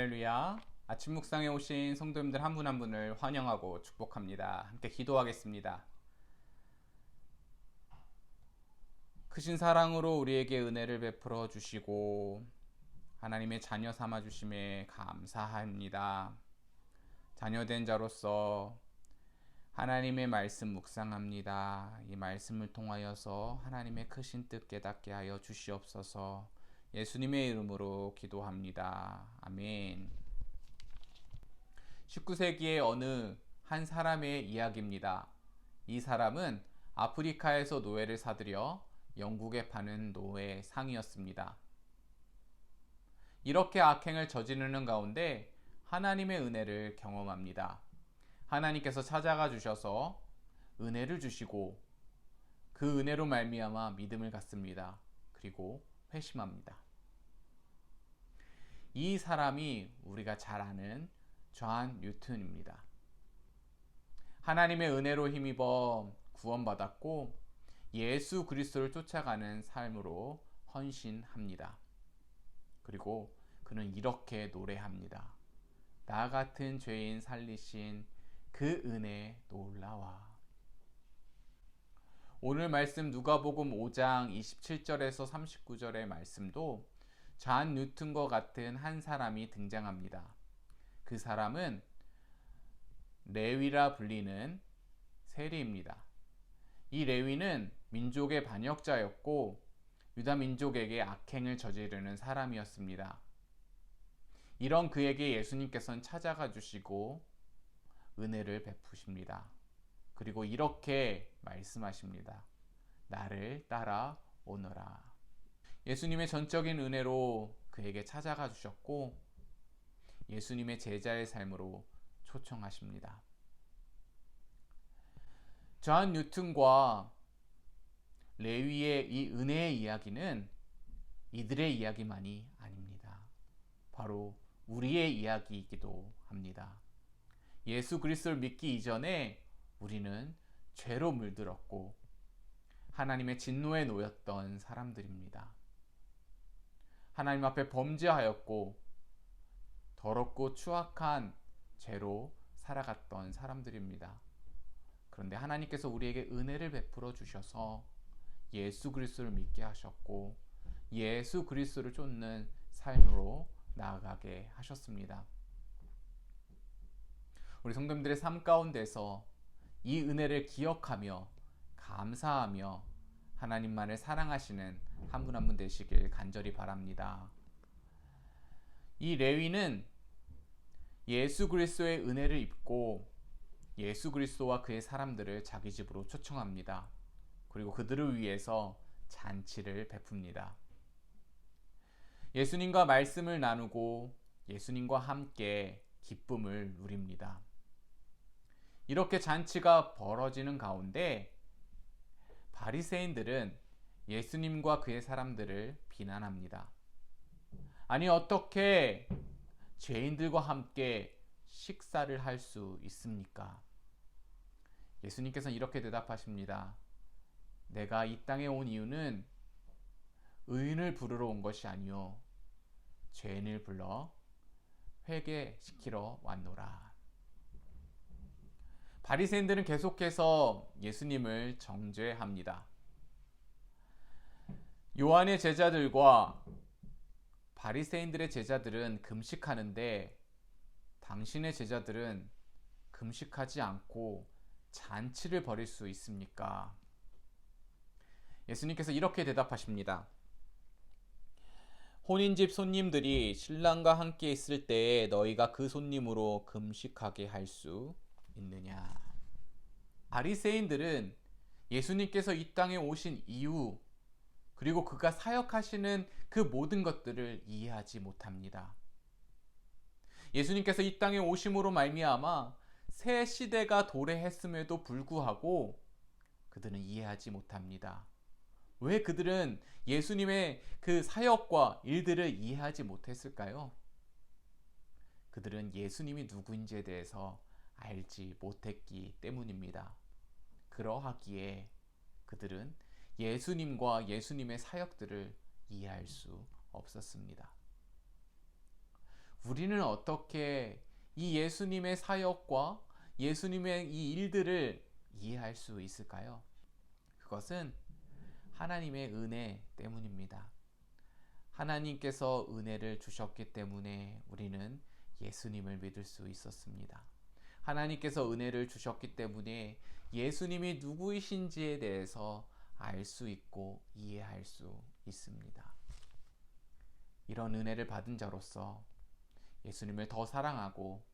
할렐루야. 아침 묵상에 오신 성도님들 한 분 한 분을 환영하고 축복합니다. 함께 기도하겠습니다. 크신 사랑으로 우리에게 은혜를 베풀어 주시고 하나님의 자녀 삼아 주심에 감사합니다. 자녀된 자로서 하나님의 말씀 묵상합니다. 이 말씀을 통하여서 하나님의 크신 뜻 깨닫게 하여 주시옵소서. 예수님의 이름으로 기도합니다. 아멘. 19세기의 어느 한 사람의 이야기입니다. 이 사람은 아프리카에서 노예를 사들여 영국에 파는 노예 상이었습니다. 이렇게 악행을 저지르는 가운데 하나님의 은혜를 경험합니다. 하나님께서 찾아가 주셔서 은혜를 주시고 그 은혜로 말미암아 믿음을 갖습니다. 그리고 회심합니다. 이 사람이 우리가 잘 아는 존 뉴튼입니다. 하나님의 은혜로 힘입어 구원받았고 예수 그리스도를 쫓아가는 삶으로 헌신합니다. 그리고 그는 이렇게 노래합니다. 나 같은 죄인 살리신 그 은혜 놀라와. 오늘 말씀 누가복음 5장 27절에서 39절의 말씀도 존 뉴튼과 같은 한 사람이 등장합니다. 그 사람은 레위라 불리는 세리입니다. 이 레위는 민족의 반역자였고 유다 민족에게 악행을 저지르는 사람이었습니다. 이런 그에게 예수님께서는 찾아가 주시고 은혜를 베푸십니다. 그리고 이렇게 말씀하십니다. 나를 따라 오너라. 예수님의 전적인 은혜로 그에게 찾아가 주셨고 예수님의 제자의 삶으로 초청하십니다. 존 뉴튼과 레위의 이 은혜의 이야기는 이들의 이야기만이 아닙니다. 바로 우리의 이야기이기도 합니다. 예수 그리스도를 믿기 이전에 우리는 죄로 물들었고 하나님의 진노에 놓였던 사람들입니다. 하나님 앞에 범죄하였고 더럽고 추악한 죄로 살아갔던 사람들입니다. 그런데 하나님께서 우리에게 은혜를 베풀어 주셔서 예수 그리스도를 믿게 하셨고 예수 그리스도를 쫓는 삶으로 나아가게 하셨습니다. 우리 성도님들의 삶 가운데서 이 은혜를 기억하며 감사하며 하나님만을 사랑하시는 한분 한분 되시길 간절히 바랍니다. 이 레위는 예수 그리스도의 은혜를 입고 예수 그리스도와 그의 사람들을 자기 집으로 초청합니다. 그리고 그들을 위해서 잔치를 베풉니다. 예수님과 말씀을 나누고 예수님과 함께 기쁨을 누립니다. 이렇게 잔치가 벌어지는 가운데 바리새인들은 예수님과 그의 사람들을 비난합니다. 아니 어떻게 죄인들과 함께 식사를 할 수 있습니까? 예수님께서는 이렇게 대답하십니다. 내가 이 땅에 온 이유는 의인을 부르러 온 것이 아니요 죄인을 불러 회개시키러 왔노라. 바리새인들은 계속해서 예수님을 정죄합니다. 요한의 제자들과 바리새인들의 제자들은 금식하는데 당신의 제자들은 금식하지 않고 잔치를 벌일 수 있습니까? 예수님께서 이렇게 대답하십니다. 혼인집 손님들이 신랑과 함께 있을 때에 너희가 그 손님으로 금식하게 할 수 있느냐? 바리새인들은 예수님께서 이 땅에 오신 이유 그리고 그가 사역하시는 그 모든 것들을 이해하지 못합니다. 예수님께서 이 땅에 오심으로 말미암아 새 시대가 도래했음에도 불구하고 그들은 이해하지 못합니다. 왜 그들은 예수님의 그 사역과 일들을 이해하지 못했을까요? 그들은 예수님이 누구인지에 대해서 알지 못했기 때문입니다. 그러하기에 그들은 예수님과 예수님의 사역들을 이해할 수 없었습니다. 우리는 어떻게 이 예수님의 사역과 예수님의 이 일들을 이해할 수 있을까요? 그것은 하나님의 은혜 때문입니다. 하나님께서 은혜를 주셨기 때문에 우리는 예수님을 믿을 수 있었습니다. 하나님께서 은혜를 주셨기 때문에 예수님이 누구이신지에 대해서 알 수 있고 이해할 수 있습니다. 이런 은혜를 받은 자로서 예수님을 더 사랑하고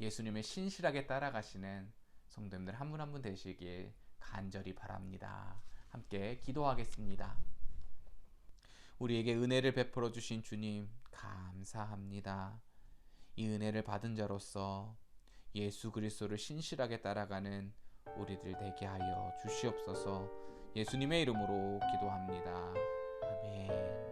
예수님을 신실하게 따라가시는 성도님들 한 분 한 분 되시길 간절히 바랍니다. 함께 기도하겠습니다. 우리에게 은혜를 베풀어 주신 주님 감사합니다. 이 은혜를 받은 자로서 예수 그리스도를 신실하게 따라가는 우리들 되게 하여 주시옵소서. 예수님의 이름으로 기도합니다. 아멘.